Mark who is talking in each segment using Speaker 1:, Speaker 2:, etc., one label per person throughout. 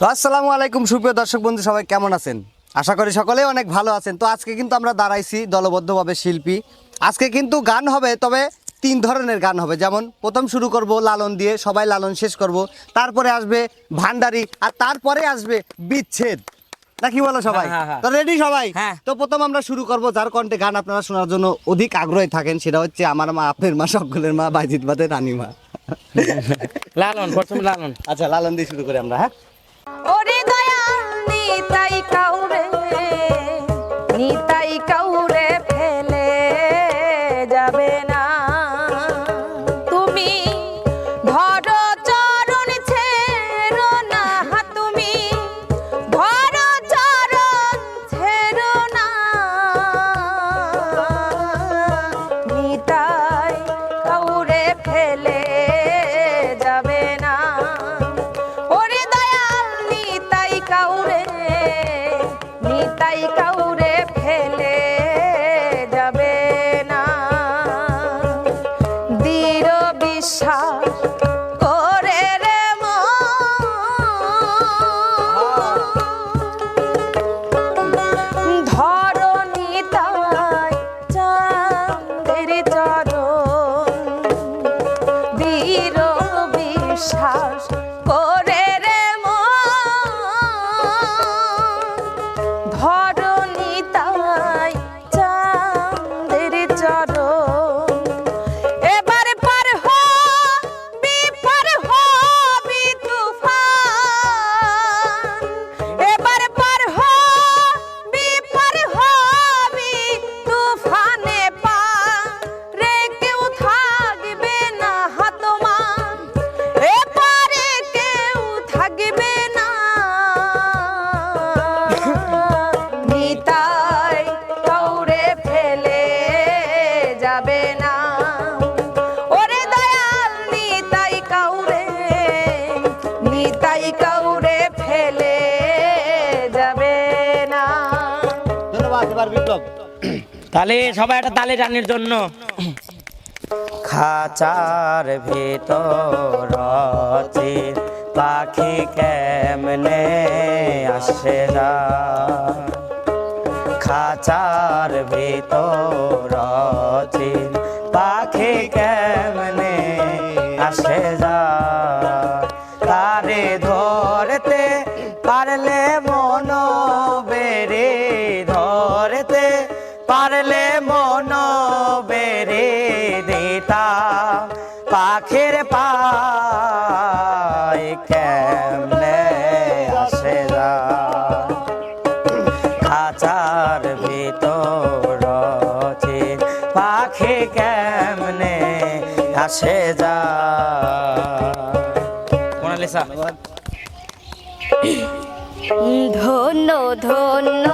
Speaker 1: তো আসসালামু আলাইকুম সুপ্রিয় দর্শক বন্ধু সবাই কেমন আছেন? আশা করি সকলেই অনেক ভালো আছেন। তো আজকে কিন্তু আমরা দাঁড়াইছি দলবদ্ধভাবে শিল্পী। আজকে কিন্তু গান হবে তবে তিন ধরনের গান হবে। যেমন প্রথম শুরু করব লালন দিয়ে সবাই লালন শেষ করব। তারপরে আসবে ভান্ডারি আর তারপরে আসবে বিচ্ছেদ। নাকি বলো সবাই?
Speaker 2: হ্যাঁ, হ্যাঁ,
Speaker 1: তো রেডি সবাই?
Speaker 2: হ্যাঁ।
Speaker 1: তো প্রথম আমরা শুরু করব যার কণ্ঠে গান আপনারা শোনার জন্য অধিক আগ্রহী থাকেন সেটা হচ্ছে আমার মা আপনার মা সকলের মা বাইজিৎ বাদের রানীমা।
Speaker 2: লালন প্রথম লালন।
Speaker 1: আচ্ছা লালন দিয়ে শুরু করি আমরা হ্যাঁ?
Speaker 3: বিশ্বাস
Speaker 2: তাহলে সবাই একটা তালে টানের জন্য। খাচার ভিতর পাখি কেমনে আসে যা খাঁচার ভিতর দিতা পাখির পায় কেমনে আসে যা খাঁচার ভিতর পাখি কেমনে আসে যা মোনালিসা।
Speaker 3: ধন্য ধন্য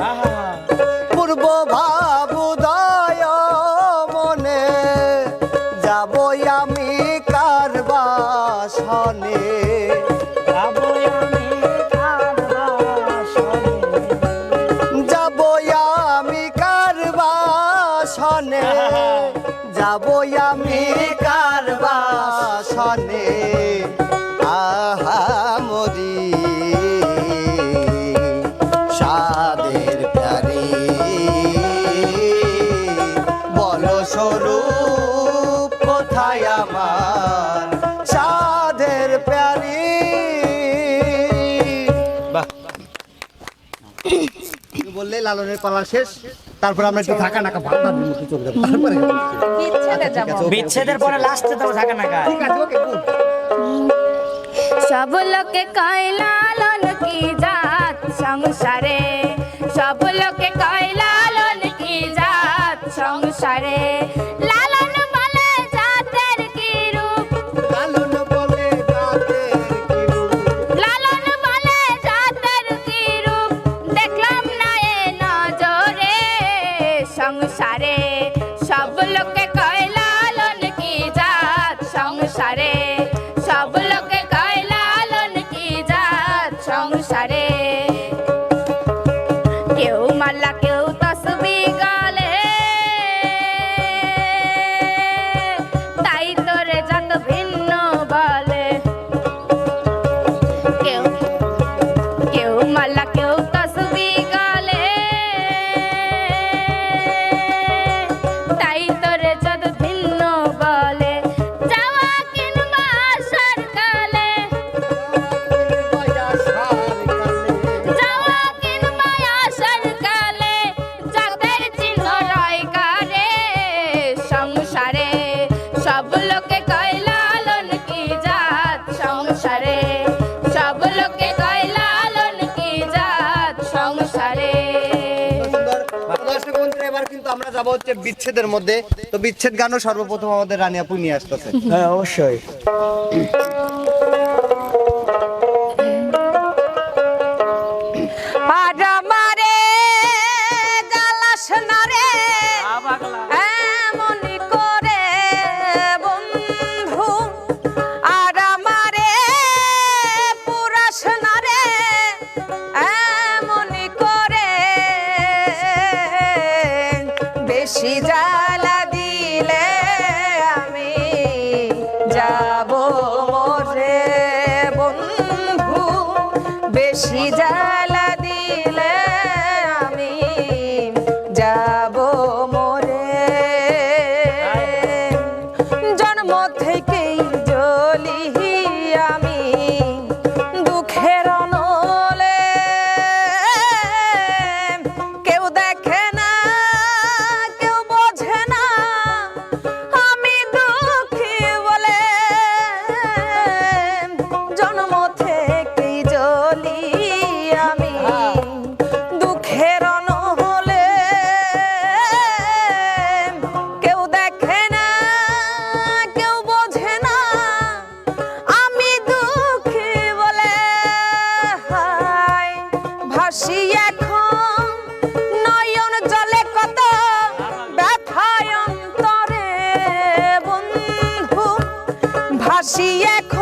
Speaker 1: Ajá. লালনের পালা শেষ। তারপর আমরা একটু ঢাকা নাকা বান্ধার মুখে চলে যাব। তারপরে আচ্ছা,
Speaker 2: বিচ্ছেদের পরে লাস্টে তো ঢাকা নাকা
Speaker 1: ঠিক আছে ওকে
Speaker 3: সব লোকে কয় লালন কি জাত সংসারে? সব লোকে কয় লালন কি জাত সংসারে?
Speaker 1: বিচ্ছেদের মধ্যে তো বিচ্ছেদ গানও সর্বপ্রথম আমাদের রানিয়াপু নিয়ে আসতেছে।
Speaker 2: হ্যাঁ অবশ্যই।
Speaker 1: she had.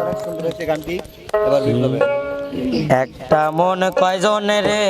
Speaker 1: অনেক সুন্দর হয়েছে গানটি। এবার
Speaker 2: একটা মন কয়জন রে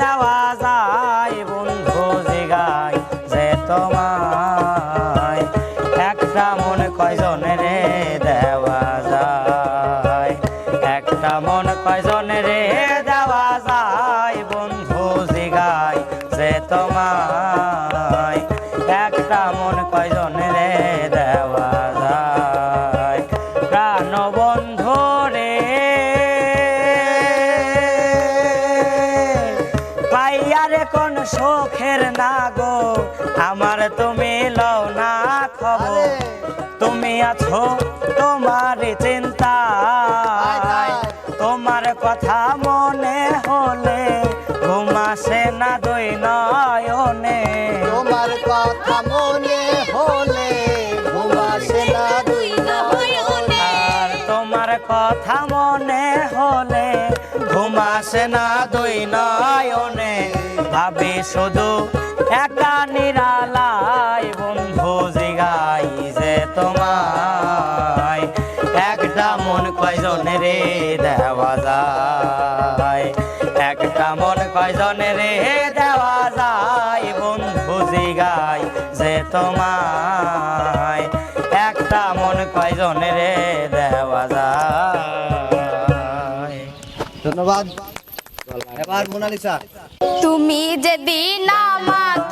Speaker 2: দেওয়া যায়, বন্ধু যে গাই যে তোমায়। একটা মন কয়জন রে দেওয়া যায়, একটা মন কয়জন রে দেওয়া যায়, বন্ধু যে গাই যে তোমায়। একটা মন কয়জন রে শোকের না গো আমার তুমি লও না খবর। তুমি আছো তোমার চিন্তা। তোমার কথা মনে হলে ঘুমাসে না দুই নয়নে।
Speaker 1: তোমার কথা মনে হলে ঘুমাসে না দুই নয়নে।
Speaker 2: আর তোমার কথা মনে হলে ঘুমাসে না দুই নয়নে। ভাবি শুধু একা নিরালাই বন্ধু জিগাই যে তোমায়। একটা মন কয়জনের দেওয়া যায়। একটা মন কয়জন রে দেওয়া যায়, বন্ধু জিগাই যে তোমায়। একটা মন কয়জন রে দেওয়া যায়।
Speaker 1: ধন্যবাদ। এবার মোনালিসা।
Speaker 3: তুমি যেদিন আমাকে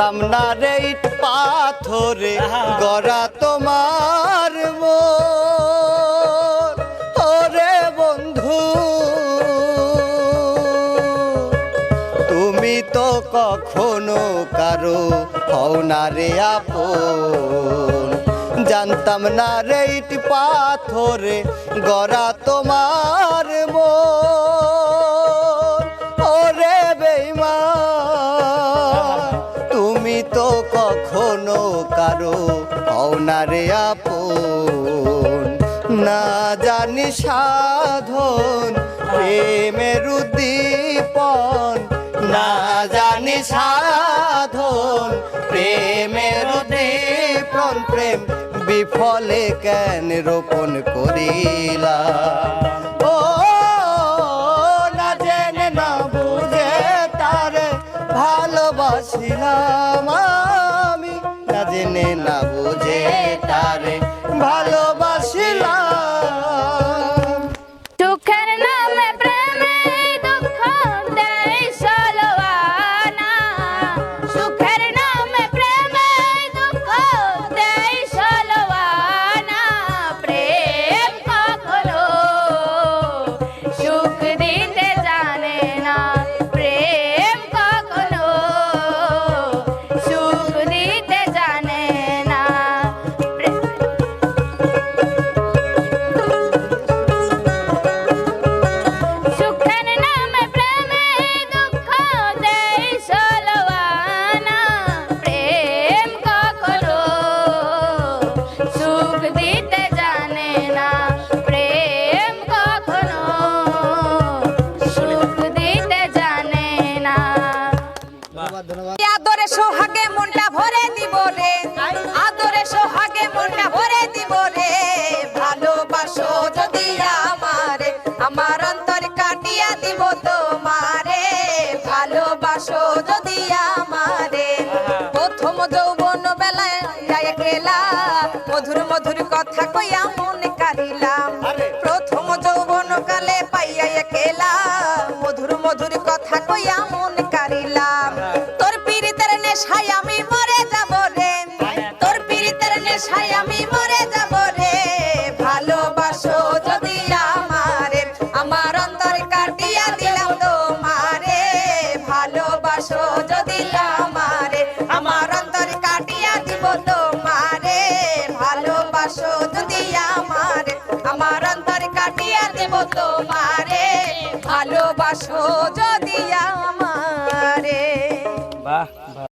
Speaker 1: জানতাম না রে ইট পাথরে। গড়া তোমার। ওরে বন্ধু, তুমি তো কখনো কারও হও না রে আপন জানতাম না রে ইট পাথরে, গড়া তোমার মন। কখনো কারও হও না আপন। না জানি সাধন, প্রেমের উদ্দীপন। না জানি সাধন, প্রেমের উদ্দীপন। প্রেম বিফলে কেন রোপণ করিলা ও, না জেনে না বুঝে তারে ভালোবাসিলাম। জেনে না বুঝে তারে ভালোবাসিলাম
Speaker 4: আদরে সোহাগে মনটা ভরে দিব রে ভালোবাসো যদি আমারে আমার অন্তর কাটিয়া দিব তোমারে। ভালোবাসো যদি আমারে প্রথম যৌবন বেলায় একলা মধুর মধুর কথা কইয়া মন কারিলাম প্রথম যৌবন কালে পাইয়া একলা মধুর মধুর কথা কইয়া মন কারিলাম তোর পীড়িতের নেশায় আমি
Speaker 3: তোমারে ভালোবাসো যদি